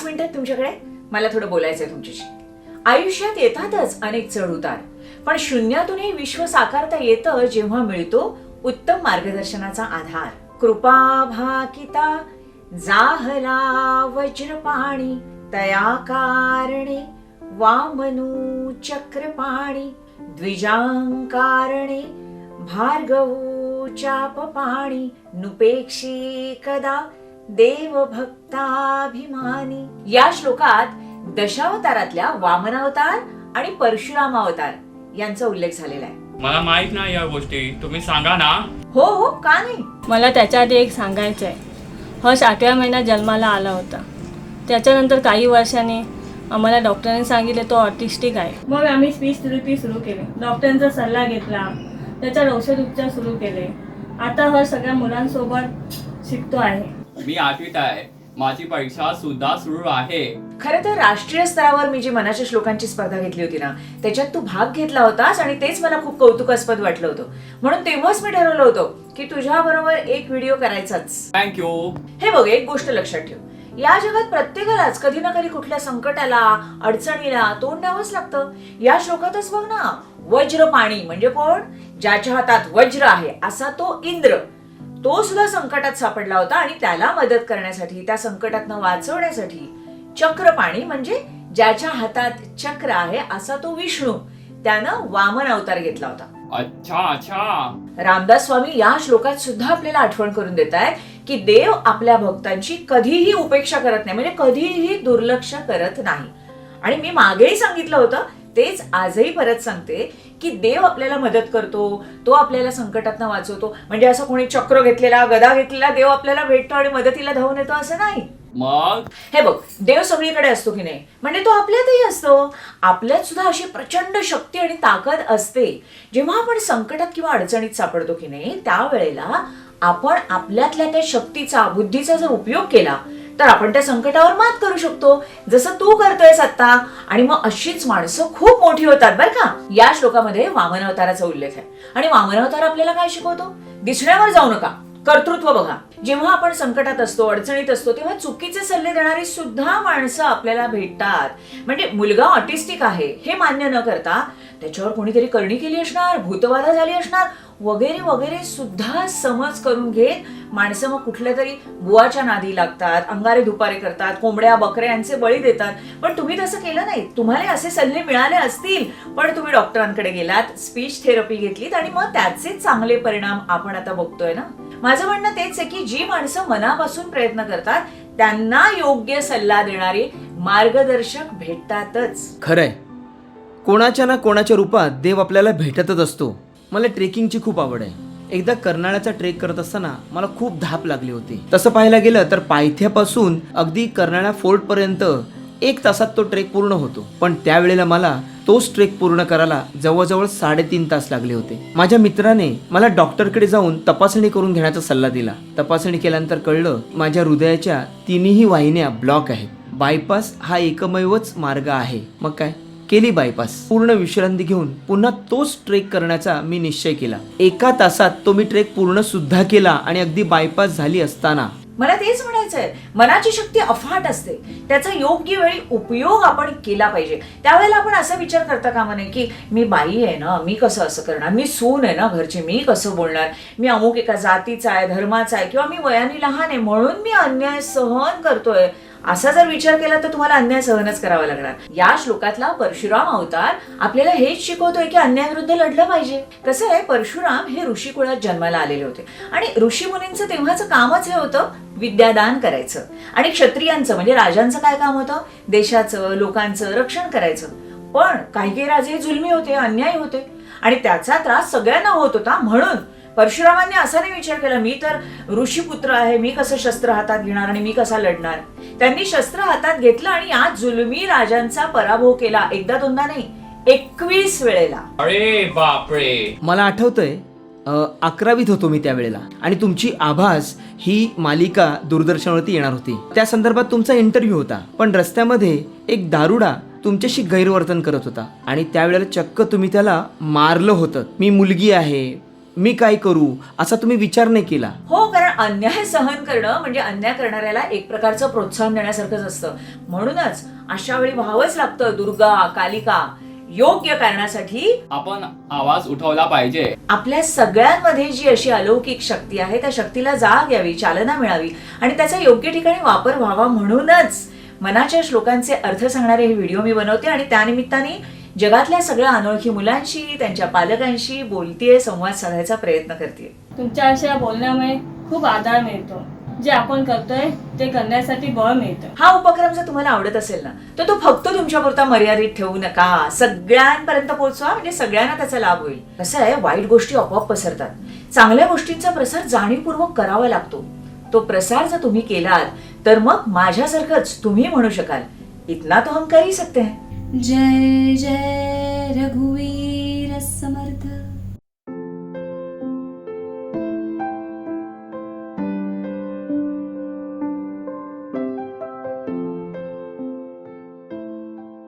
पाच मिनिटात तुमच्याकडे. मला थोडं बोलायचंय तुमच्याशी. आयुष्यात येतातच अनेक चढ उतार पण शून्यातूनही विश्व साकारता येतं जेव्हा मिळतो उत्तम मार्गदर्शनाचा आधार. कृपा भाकिता जाहला वज्रपाणी तया कारणे वामनू चक्रपाणी द्विजांकारणे भार्गवो चापपाणी नुपेक्षी कदा देवभक्ताभिमानी. या श्लोकात दशावतारातल्या वामनावतार आणि परशुराम अवतार यांचा उल्लेख झालेला आहे. मला माहीत नाही या गोष्टी. तुम्ही सांगा ना. हो हो का नाही? मला त्याच्या आधी एक सांगायचं आहे. हर्ष आठव्या महिन्यात जन्माला आला होता. त्याच्यानंतर काही वर्षांनी आम्हाला डॉक्टरांनी सांगितले तो ऑटिस्टिक आहे. मग आम्ही स्पीच थेरपी सुरू केली. डॉक्टरांचा सल्ला घेतला. त्याच्यावर औषध उपचार सुरू केले. आता हर्ष सगळ्या मुलांसोबत शिकतो आहे. मी आठवीत आहे. माझी परीक्षा सुद्धा सुरू आहे. खरं तर राष्ट्रीय स्तरावर मी जी मनाच्या श्लोकांची स्पर्धा घेतली होती ना त्याच्यात तू भाग घेतला होतास आणि तेच मला खूप कौतुकास्पद वाटलं होतं. म्हणून तेव्हाच मी ठरवलं होतं की तुझ्या बरोबर एक व्हिडिओ करायचाच. थँक्यू हे बघ एक गोष्ट लक्षात ठेव. या जगात प्रत्येकालाच कधी ना कधी कुठल्या संकटाला अडचणीला तोंड द्यावंच लागतं. या श्लोकातच बघ ना वज्र पाणी म्हणजे कोण? ज्याच्या हातात वज्र आहे असा तो इंद्र. तो सुद्धा संकटात सापडला होता आणि त्याला मदत करण्यासाठी त्या संकटातनं वाचवण्यासाठी चक्रपाणी म्हणजे ज्याच्या हातात चक्र आहे असा तो विष्णू त्यानं वामन अवतार घेतला होता. अच्छा अच्छा. रामदास स्वामी या श्लोकात सुद्धा आपल्याला आठवण करून देत आहेत की देव आपल्या भक्तांची कधीही उपेक्षा करत नाही म्हणजे कधीही दुर्लक्ष करत नाही. आणि मी मागेही सांगितलं होतं तेच आजही परत सांगते की देव आपल्याला मदत करतो तो आपल्याला संकटातनं वाचवतो. म्हणजे असं कोणी चक्र घेतलेला गदा घेतलेला देव आपल्याला भेटतो आणि मदतीला धावून येतो असं नाही. मग? हे बघ देव सगळीकडे असतो की नाही? म्हणजे तो आपल्यातही असतो. आपल्यात सुद्धा अशी प्रचंड शक्ती आणि ताकद असते. जेव्हा आपण संकटात किंवा अडचणीत सापडतो की नाही त्यावेळेला आपण आपल्यातल्या त्या शक्तीचा बुद्धीचा जर उपयोग केला तर आपण त्या संकटावर मात करू शकतो. जसं तू करतोयस आता आणि मग अशीच माणसं खूप मोठी होतात बरं का. या श्लोकामध्ये वामन अवताराचा उल्लेख आहे. आणि वामन अवतार आपल्याला काय शिकवतो? दिसण्यावर जाऊ नका. कर्तृत्व बघा. जेव्हा आपण संकटात असतो अडचणीत असतो तेव्हा चुकीचे सल्ले देणारी सुद्धा माणसं आपल्याला भेटतात. म्हणजे मुलगा ऑटिस्टिक आहे हे मान्य न करता त्याच्यावर कोणीतरी करणी केली असणार भूतवादा झाली असणार वगैरे वगैरे सुद्धा समज करून घेत. माणसं मग कुठल्या तरी बुवाच्या नादी लागतात अंगारे दुपारे करतात कोंबड्या बकऱ्या यांचे बळी देतात. पण तुम्ही तसं केलं नाही. तुम्हाला असे सल्ले मिळाले असतील पण तुम्ही डॉक्टरांकडे गेलात स्पीच थेरपी घेतलीत आणि मग त्याचे चांगले परिणाम आपण आता बघतोय ना? माझं म्हणणं तेच आहे की जी माणसं मनापासून प्रयत्न करतात त्यांना योग्य सल्ला देणारे मार्गदर्शक भेटतातच. खरंय. कोणाच्या ना कोणाच्या रूपात देव आपल्याला भेटतच असतो. मला ट्रेकिंगची खूप आवड आहे. एकदा कर्नाळ्याचा ट्रेक करत असताना मला खूप धाप लागली होती. तसं पाहायला गेलं तर पायथ्यापासून अगदी कर्नाळा फोर्ट पर्यंत एक तासात तो ट्रेक पूर्ण होतो. पण त्यावेळेला मला तोच ट्रेक पूर्ण करायला जवळजवळ साडेतीन तास लागले होते. माझ्या मित्राने मला डॉक्टरकडे जाऊन तपासणी करून घेण्याचा सल्ला दिला. तपासणी केल्यानंतर कळलं माझ्या हृदयाच्या तिन्ही वाहिन्या ब्लॉक आहेत. बायपास हा एकमेवच मार्ग आहे. मग काय? केली बायपास पूर्ण विश्रांती घेऊन पुन्हा तोच ट्रेक करण्याचा मी निश्चय केला. एका तासात तो मी ट्रेक पूर्ण सुद्धा केला आणि अगदी बायपास झाली असताना. मला तेच म्हणायचंय. मनाची शक्ती अफाट असते. त्याचा योग्य वेळी उपयोग आपण केला पाहिजे. त्यावेळेला आपण असा विचार करता कामा नये की मी बाई आहे ना मी कसं असं करणार? मी सून आहे ना घरचे मी कसं बोलणार? मी अमुक एका जातीचा आहे धर्माचा आहे किंवा मी वयाने लहान आहे म्हणून मी अन्याय सहन करतोय. असा जर विचार केला तर तुम्हाला अन्याय सहनच करावा लागणार. या श्लोकातला परशुराम अवतार आपल्याला हेच शिकवतोय की अन्यायाविरुद्ध लढलं पाहिजे. कसं आहे परशुराम हे ऋषी कुळात जन्माला आलेले होते. आणि ऋषी मुनींचं तेव्हाचं कामच हे होतं विद्यादान करायचं. आणि क्षत्रियांचं म्हणजे राजांचं काय काम होतं? देशाचं लोकांचं रक्षण करायचं. पण काही काही राजे जुलमी होते अन्यायी होते. आणि त्याचा त्रास सगळ्यांना होत होता म्हणून परशुरामांनी असा नाही विचार केला मी तर ऋषीपुत्र आहे मी कसं शस्त्र हातात घेणार आणि मी कसा लढणार? त्यांनी शस्त्र हातात घेतलं आणि या जुलमी राजांचा पराभव केला एकदा दोनदा नाही एकवीस वेळेला. अरे बापरे! मला आठवतंय अकरावीत होतो मी त्यावेळेला आणि तुमची आभास ही मालिका दूरदर्शनवरती येणार होती. त्या संदर्भात तुमचा इंटरव्ह्यू होता पण रस्त्यामध्ये एक दारुडा तुमच्याशी गैरवर्तन करत होता आणि त्यावेळेला चक्क तुम्ही त्याला मारलं होतं. मी मुलगी आहे मी काय करू? असा तुम्ही विचार नाही केला? हो कारण अन्याय सहन करणं म्हणजे अन्याय करणाऱ्याला एक प्रकारचं प्रोत्साहन देण्यासारखंच असतं. म्हणूनच अशा वेळी व्हावंच लागतं दुर्गा कालिका योग्य कारणासाठी आपण आवाज उठवला पाहिजे. आपल्या सगळ्यांमध्ये जी अशी अलौकिक शक्ती आहे त्या शक्तीला जाग यावी चालना मिळावी आणि त्याचा योग्य ठिकाणी वापर व्हावा म्हणूनच मनाच्या श्लोकांचे अर्थ सांगणारे हे व्हिडिओ मी बनवते आणि त्यानिमित्ताने जगातल्या सगळ्या अनोळखी मुलांशी त्यांच्या पालकांशी बोलतीये संवाद साधायचा प्रयत्न करते तुमच्या अशा बोलण्यामुळे खूप आधार मिळतो. जे आपण करतोय ते करण्यासाठी बळ मिळतं. हा उपक्रम जर तुम्हाला आवडत असेल ना तर तो फक्त तुमच्यापुरता मर्यादित ठेवू नका. सगळ्यांपर्यंत पोहोचवा म्हणजे सगळ्यांना त्याचा लाभ होईल. कसं आहे वाईट गोष्टी आपोआप पसरतात. चांगल्या गोष्टींचा प्रसार जाणीवपूर्वक करावा लागतो. तो प्रसार जर तुम्ही केलात तर मग माझ्यासारखंच तुम्ही म्हणू शकाल. इतना तो हम कर सकते हैं. जय जय रघुवीर समर्थ।